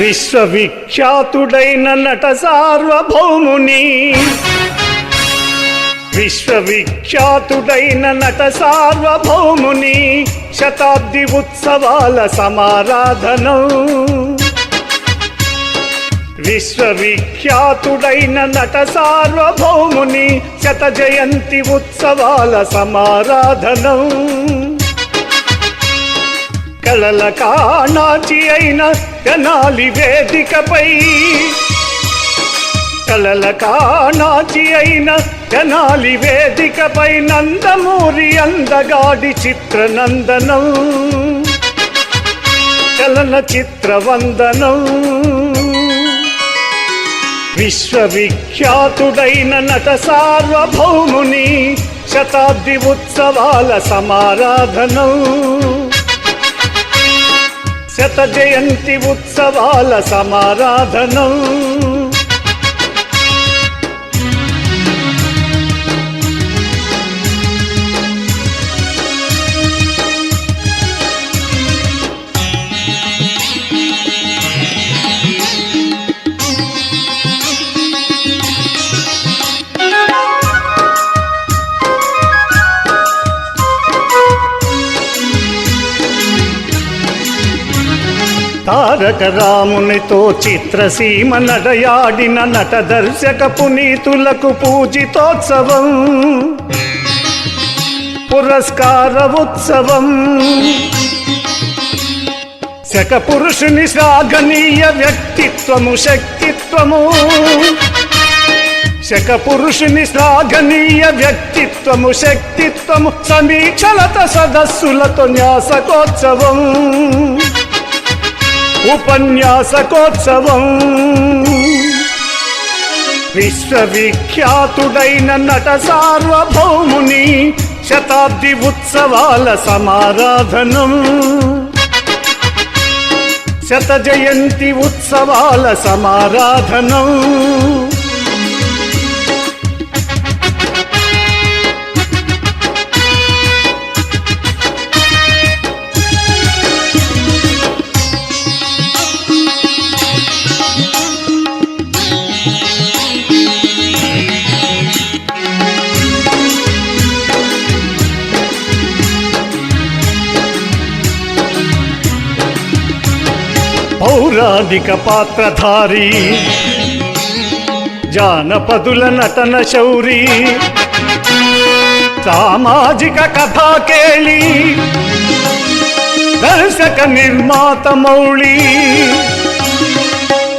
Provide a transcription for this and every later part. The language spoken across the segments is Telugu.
విశ్వవిఖ్యాతుడైన నట సార్వభౌముని. విశ్వవిఖ్యాతుడైన నట సార్వభౌముని శతాబ్ది ఉత్సవాల సమారాధనం. విశ్వవిఖ్యాతుడైన నట సార్వభౌముని శత జయంతి ఉత్సవాల సమారాధనం. కళల కానాచి అయిన తెనాలి వేదికపై. కళల కానాచి అయిన తెనాలి వేదికపై నందమూరి అందగాడి చిత్రనందనం. చలన చిత్రవందనం. విశ్వవిఖ్యాతుడైన నట సార్వభౌముని శతాబ్ది ఉత్సవాల సమారాధనం. శత జయంతి ఉత్సవాల సమారాధనం. తారక రామునితో చిత్రసీమ నడయాడిన నట దర్శక పునీతులకు పూజితోత్సవం. పురస్కార ఉత్సవం. శక పురుషుని శ్లాఘనీయ వ్యక్తిత్వము శక్తిత్వము. శక పురుషుని శ్లాఘనీయ వ్యక్తిత్వము శక్తిత్వము సమీక్షలత సదస్సులతో న్యాసకోత్సవం. ఉపన్యాసకోత్సవం. విశ్వవిఖ్యాతుడైన నట సార్వభౌముని శతాబ్ది ఉత్సవాల సమారాధనం. శత జయంతి ఉత్సవాల సమారాధనం. పౌరాణిక పాత్రధారి జానపదుల నటన శౌరి సామాజిక కథా కేళి దర్శక నిర్మాత మౌళి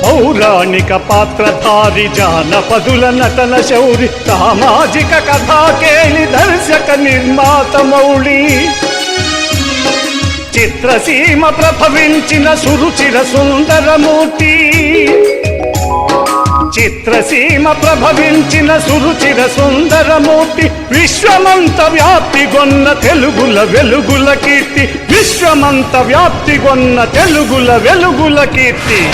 పౌరాణిక పాత్రధారి జానపదుల నటన శౌరి సామాజిక కథా కేళి దర్శక నిర్మాత మౌళి. చిత్రసీమ ప్రభవించిన సురుచిర సుందరమూర్తి. చిత్రసీమ ప్రభవించిన సురుచిర సుందరమూర్తి. విశ్వమంత వ్యాప్తిగొన్న తెలుగుల వెలుగుల కీర్తి. విశ్వమంత వ్యాప్తిగొన్న తెలుగుల వెలుగుల కీర్తి.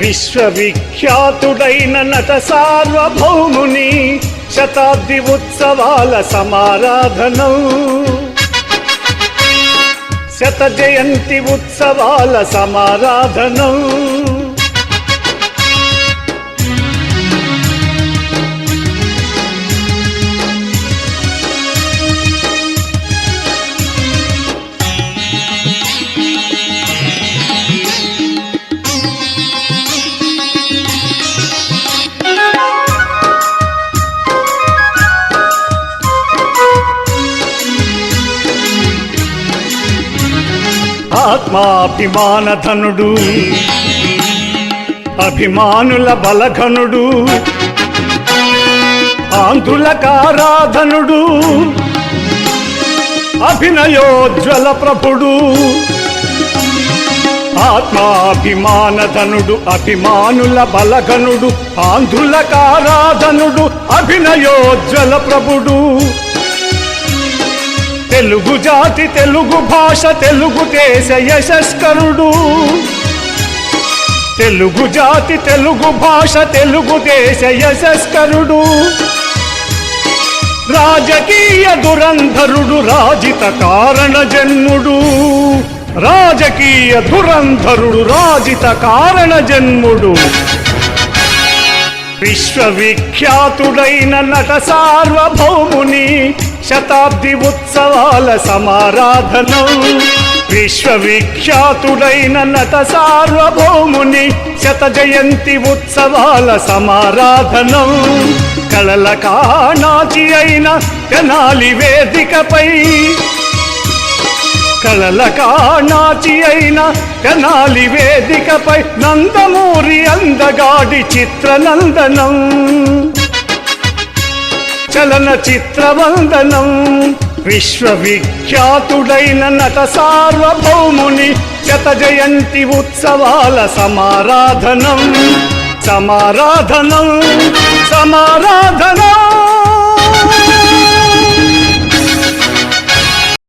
విశ్వవిఖ్యాతుడైన నట సార్వభౌముని శతాబ్ది ఉత్సవాల సమారాధనం. శత జయంతి ఉత్సవాల సమారాధనం. ఆత్మాభిమానధనుడు అభిమానుల బలఘనుడు ఆంధ్రులకారాధనుడు అభినయోజ్వల ప్రభుడు ఆత్మాభిమానధనుడు అభిమానుల బలఘనుడు ఆంధ్రులకారాధనుడు అభినయోజ్వల ప్రభుడు. తెలుగు జాతి తెలుగు భాష తెలుగు దేశ యశస్కరుడు. తెలుగు జాతి తెలుగు భాష తెలుగు దేశ యశస్కరుడు. రాజకీయ దురంధరుడు రాజిత కారణ జన్ముడు రాజకీయ దురంధరుడు రాజిత కారణ జన్ముడు విశ్వవిఖ్యాతుడైన నట సార్వభౌముని శతాబ్ది ఉత్సవాల సమారాధనం. విశ్వవిఖ్యాతుడైన నట సార్వభౌముని శత జయంతి ఉత్సవాల సమారాధనం. కళల కానాచి అయిన తెనాలి వేదికపై. కళల కానాచి అయిన తెనాలి వేదికపై నందమూరి అందగాడి చిత్రనందనం. చలన చిత్రవందనం. విశ్వవిఖ్యాతుడైన నట సార్వభౌముని శత జయంతి ఉత్సవాల సమారాధనం. సమారాధనం సమారాధనం.